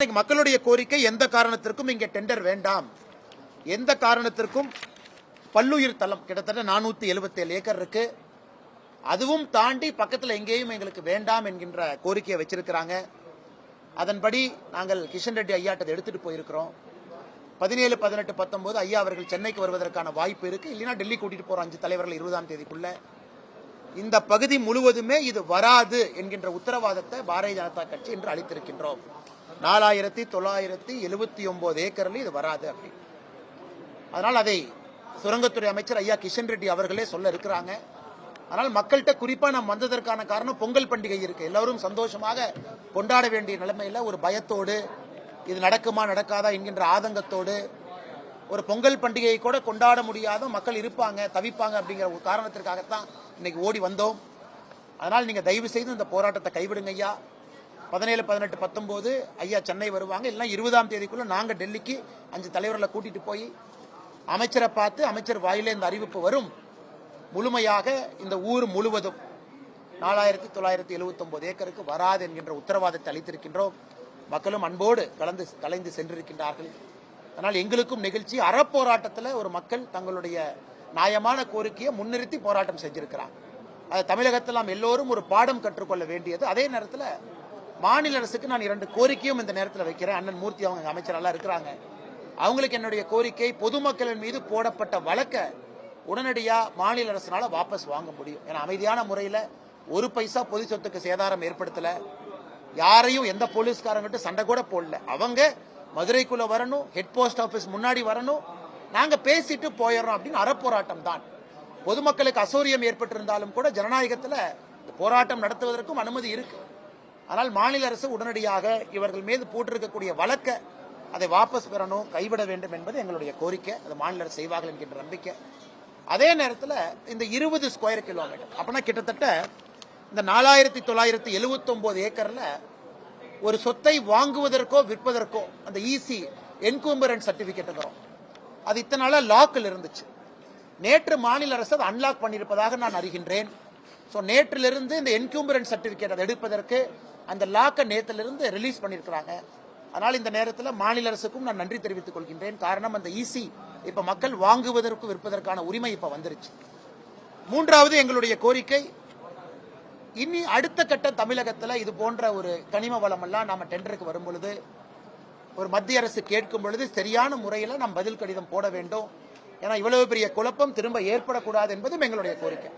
இன்னைக்கு மக்களுடைய கோரிக்கை எந்த காரணத்திற்கும் இங்கே டெண்டர் வேண்டாம். எந்த காரணத்திற்கும் பல்லுயிர் தளம் கிட்டத்தட்ட நானூற்றி எழுபத்தேழு ஏக்கர் இருக்கு. அதுவும் தாண்டி பக்கத்தில் எங்கேயும் எங்களுக்கு வேண்டாம் என்கின்ற கோரிக்கையை வச்சிருக்கிறாங்க. அதன்படி நாங்கள் கிஷன் ரெட்டி ஐயாட்டதை எடுத்துட்டு போயிருக்கிறோம். பதினேழு பதினெட்டு பத்தொன்பது ஐயா அவர்கள் சென்னைக்கு வருவதற்கான வாய்ப்பு இருக்கு. இல்லைன்னா டெல்லி கூட்டிட்டு போற அஞ்சு தலைவர்கள் இருபதாம் தேதிக்குள்ள. இந்த பகுதி முழுவதுமே இது வராது என்கின்ற உத்தரவாதத்தை பாரதிய ஜனதா கட்சி இன்று அளித்திருக்கின்றோம். நாலாயிரத்தி தொள்ளாயிரத்தி எழுபத்தி ஒன்பது ஏக்கரில் இது வராது அப்படி. அதனால் அதை சுரங்கத்துறை அமைச்சர் ஐயா கிஷன் ரெட்டி அவர்களே சொல்ல இருக்கிறாங்க. ஆனால் மக்கள்கிட்ட குறிப்பாக நாம் வந்ததற்கான காரணம் பொங்கல் பண்டிகை இருக்கு. எல்லோரும் சந்தோஷமாக கொண்டாட வேண்டிய நிலைமையில் ஒரு பயத்தோடு இது நடக்குமா நடக்காதா என்கின்ற ஆதங்கத்தோடு ஒரு பொங்கல் பண்டிகையை கூட கொண்டாட முடியாத மக்கள் இருப்பாங்க தவிப்பாங்க அப்படிங்கிற ஒரு காரணத்திற்காகத்தான் இன்னைக்கு ஓடி வந்தோம். அதனால் நீங்கள் தயவு செய்து இந்த போராட்டத்தை கைவிடுங்க ஐயா. பதினேழு பதினெட்டு பத்தொம்போது ஐயா சென்னை வருவாங்க. இல்லைன்னா இருபதாம் தேதிக்குள்ளே நாங்கள் டெல்லிக்கு அஞ்சு தலைவர்களை கூட்டிகிட்டு போய் அமைச்சரை பார்த்து அமைச்சர் வாயிலே இந்த அறிவிப்பு வரும். முழுமையாக இந்த ஊர் முழுவதும் நாலாயிரத்தி தொள்ளாயிரத்தி எழுபத்தொம்போது ஏக்கருக்கு வராது என்கின்ற உத்தரவாதத்தை அளித்திருக்கின்றோம். மக்களும் அன்போடு கலந்து கலைந்து சென்றிருக்கின்றார்கள். அதனால் எங்களுக்கும் நிகழ்ச்சி. அறப்போராட்டத்தில் ஒரு மக்கள் தங்களுடைய நியாயமான கோரிக்கையை முன்னிறுத்தி போராட்டம் செஞ்சிருக்கிறாங்க. அது தமிழகத்தில் நாம் எல்லோரும் ஒரு பாடம் கற்றுக்கொள்ள வேண்டியது. அதே நேரத்தில் மாநில அரசுக்கு நான் இரண்டு கோரிக்கையும் இந்த நேரத்தில் வைக்கிறேன். அண்ணன் மூர்த்தி அவங்க அமைச்சரெல்லாம் இருக்கிறாங்க. அவங்களுக்கு என்னுடைய கோரிக்கை பொதுமக்களின் மீது போடப்பட்ட வழக்கை உடனடியாக மாநில அரசினால வாபஸ் வாங்க முடியும். ஏன்னா அமைதியான முறையில் ஒரு பைசா பொது சொத்துக்கு சேதாரம் ஏற்படுத்தலை. யாரையும் எந்த போலீஸ்காரங்கிட்ட சண்டை கூட போடல. அவங்க மதுரைக்குள்ளே வரணும் ஹெட் போஸ்ட் ஆஃபீஸ் முன்னாடி வரணும். நாங்கள் பேசிட்டு போயிடுறோம் அப்படின்னு அறப்போராட்டம் தான். பொதுமக்களுக்கு அசௌரியம் ஏற்பட்டிருந்தாலும் கூட ஜனநாயகத்தில் போராட்டம் நடத்துவதற்கும் அனுமதி இருக்குது ஆனால் மாநில அரசு உடனடியாக இவர்கள் மீது போட்டிருக்கக்கூடிய வழக்கை அதை வாபஸ் பெறணும் கைவிட வேண்டும் என்பது எங்களுடைய கோரிக்கை. அது மாநில அரசு செய்வார்கள் என்கின்ற நம்பிக்கை. அதே நேரத்தில் இந்த இருபது ஸ்கொயர் கிலோமீட்டர் அப்படின்னா கிட்டத்தட்ட இந்த நாலாயிரத்தி தொள்ளாயிரத்தி எழுபத்தொம்போது ஏக்கரில் ஒரு சொத்தை வாங்குவதற்கோ விற்பதற்கோ அந்த இசி என்கூம்பரன் என்கூம்பரன்ஸ் சர்டிபிகேட் அது இத்தனை லாக்கில் இருந்துச்சு. நேற்று மாநில அரசு அதை அன்லாக் பண்ணியிருப்பதாக நான் அறிகின்றேன். ஸோ நேற்றிலிருந்து இந்த என்கூம்பரன் சர்டிபிகேட் அதை எடுப்பதற்கு அந்த லாக்கை நேற்றிலிருந்து ரிலீஸ் பண்ணியிருக்கிறாங்க. அதனால் இந்த நேரத்தில் மாநில அரசுக்கும் நான் நன்றி தெரிவித்துக் கொள்கின்றேன். காரணம் அந்த ஈசி இப்போ மக்கள் வாங்குவதற்கு விற்பதற்கான உரிமை இப்போ வந்துருச்சு. மூன்றாவது எங்களுடைய கோரிக்கை இனி அடுத்த கட்ட தமிழகத்தில் இது போன்ற ஒரு கனிம வளம் எல்லாம் நாம டெண்டருக்கு வரும் பொழுது ஒரு மத்திய அரசு கேட்கும் பொழுது சரியான முறையில் நாம் பதில் கடிதம் போட வேண்டும். ஏன்னா இவ்வளவு பெரிய குழப்பம் திரும்ப ஏற்படக்கூடாது என்பதும் எங்களுடைய கோரிக்கை.